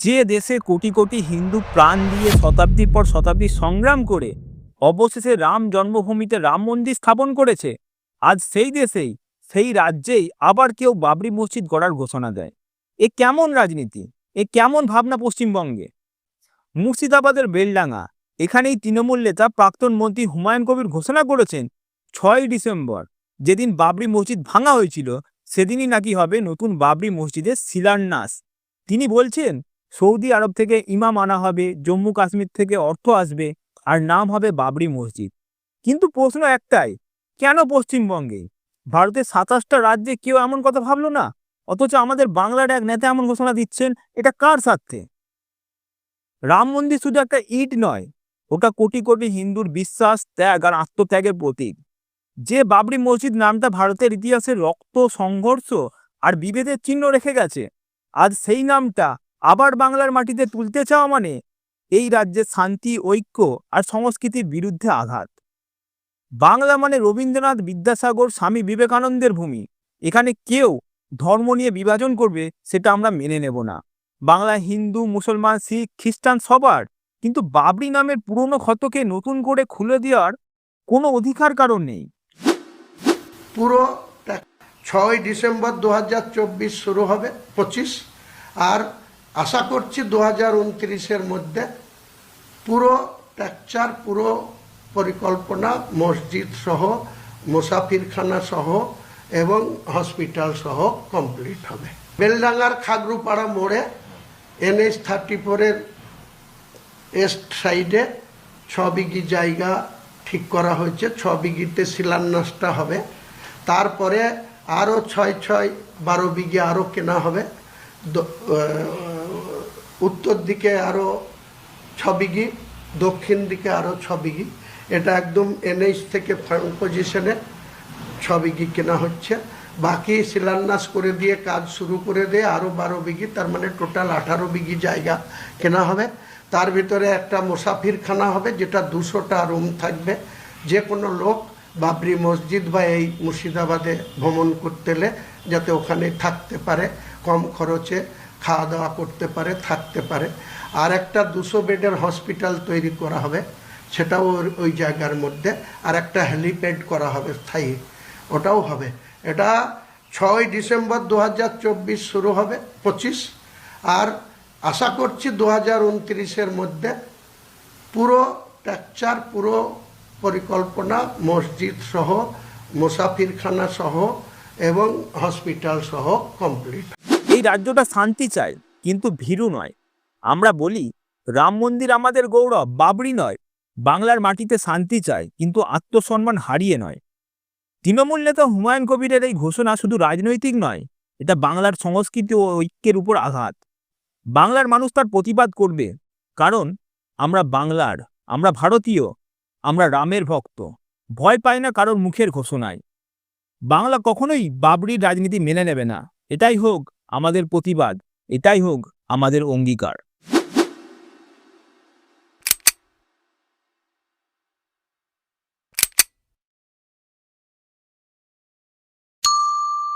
যে দেশে কোটি কোটি হিন্দু প্রাণ দিয়ে শতাব্দীর পর শতাব্দী সংগ্রাম করে, অবশেষে রাম জন্মভূমিতে রাম মন্দির স্থাপন করেছে। আজ সেই দেশেই, সেই রাজ্যেই আবার কেউ বাবরি মসজিদ গড়ার ঘোষণা দেয়। এ কেমন রাজনীতি? এ কেমন ভাবনা পশ্চিমবঙ্গে? মুর্শিদাবাদের বেলডাঙ্গা, এখানেই তৃণমূল নেতা প্রাক্তন মন্ত্রী হুমায়ুন কবির ঘোষণা করেছেন ছয় ডিসেম্বর, যেদিন বাবরি মসজিদ ভাঙা হয়েছিল, সেদিনই নাকি হবে নতুন বাবরি মসজিদের শিলান্যাস। তিনি বলছেন সৌদি আরব থেকে ইমাম আনা হবে, জম্মু কাশ্মীর থেকে অর্থ আসবে, আর নাম হবে বাবরি মসজিদ। কিন্তু প্রশ্ন একটাই, কেন পশ্চিমবঙ্গে? ভারতের সাতাশটা রাজ্যে কেউ এমন কথা ভাবলো না? অথচ আমাদের বাংলার এক নেতা এমন ঘোষণা দিচ্ছেন, এটা কার স্বার্থে? রাম মন্দির শুধু একটা ইট নয়, ওটা কোটি কোটি হিন্দুর বিশ্বাস, ত্যাগ আর আত্মত্যাগের প্রতীক। যে বাবরি মসজিদ নামটা ভারতের ইতিহাসে রক্ত, সংঘর্ষ আর বিভেদের চিহ্ন রেখে গেছে, আজ সেই নামটা আবার বাংলার মাটিতে তুলতে চাওয়া মানে এই রাজ্যের শান্তি, ঐক্য আর সংস্কৃতির বিরুদ্ধে আঘাত। বাংলা মানে রবীন্দ্রনাথ বিদ্যাসাগর স্বামী বিবেকানন্দের ভূমি। এখানে কেউ ধর্ম নিয়ে বিভাজন করবে সেটা আমরা মেনে নেব না। বাংলা হিন্দু, মুসলমান, শিখ, খ্রিস্টান সবার, কিন্তু বাবরি নামের পুরনো ক্ষতকে নতুন করে খুলে দেওয়ার কোনো অধিকার কারণ নেই। পুরো ছয় ডিসেম্বর দু হাজার চব্বিশ শুরু হবে, পঁচিশ, আর আশা করছি দু হাজার উনত্রিশের মধ্যে পুরো টেকচার পুরো পরিকল্পনা, মসজিদ সহ, মুসাফিরখানা সহ এবং হসপিটাল সহ কমপ্লিট হবে। বেলডাঙ্গার খাগরুপাড়া মোড়ে এনএইচ থার্টি ফোরের এস্ট সাইডে ছ বিঘি জায়গা ঠিক করা হয়েছে। ছ বিঘিতে শিলান্যাসটা হবে। তারপরে আরও ছয় ছয় বারো বিঘে আরও কেনা হবে। উত্তর দিকে আরও ছ বিঘি দক্ষিণ দিকে আরও ছ বিঘি এটা একদম এনএইচ থেকে ফ্রন্ট পজিশনে ছ বিঘি কেনা হচ্ছে। বাকি শিলান্যাস করে দিয়ে, কাজ শুরু করে দিয়ে আরও বারো বিঘি, তার মানে টোটাল আঠারো বিঘি জায়গা কেনা হবে। তার ভিতরে একটা মুসাফিরখানা হবে, যেটা দুশোটা রুম থাকবে। যে কোনো লোক বাবরি মসজিদ বা এই মুর্শিদাবাদে ভ্রমণ করতে যাতে ওখানে থাকতে পারে, কম খরচে। খাওয়া দাওয়া করতে পারে, থাকতে পারে। আর একটা দুশো বেডের হসপিটাল তৈরি করা হবে, সেটাও ওই জায়গার মধ্যে। আর একটা হেলিপ্যাড করা হবে, স্থায়ী। ওটাও হবে। এটা ছয় ডিসেম্বর দু হাজার চব্বিশ শুরু হবে, পঁচিশ। আর আশা করছি দু হাজার মধ্যে পুরো টেকচার পুরো পরিকল্পনা, মসজিদ সহ, মুসাফিরখানা সহ এবং হসপিটাল সহ কমপ্লিট। রাজ্যটা শান্তি চায়, কিন্তু ভীরু নয়। আমরা বলি, রাম মন্দির আমাদের গৌরব, বাবরি নয়। বাংলার মাটিতে শান্তি চায়, কিন্তু আত্মসম্মান হারিয়ে নয়। তৃণমূল নেতা হুমায়ুন কবিরের এই ঘোষণা শুধু রাজনৈতিক নয়, এটা বাংলার সংস্কৃতি ও ঐক্যের উপর আঘাত। বাংলার মানুষ তার প্রতিবাদ করবে, কারণ আমরা বাংলার, আমরা ভারতীয়, আমরা রামের ভক্ত। ভয় পাই না কারোর মুখের ঘোষণায়। বাংলা কখনোই বাবরির রাজনীতি মেনে নেবে না। এটাই হোক আমাদের প্রতিবাদ এটাই হোক আমাদের অঙ্গীকার।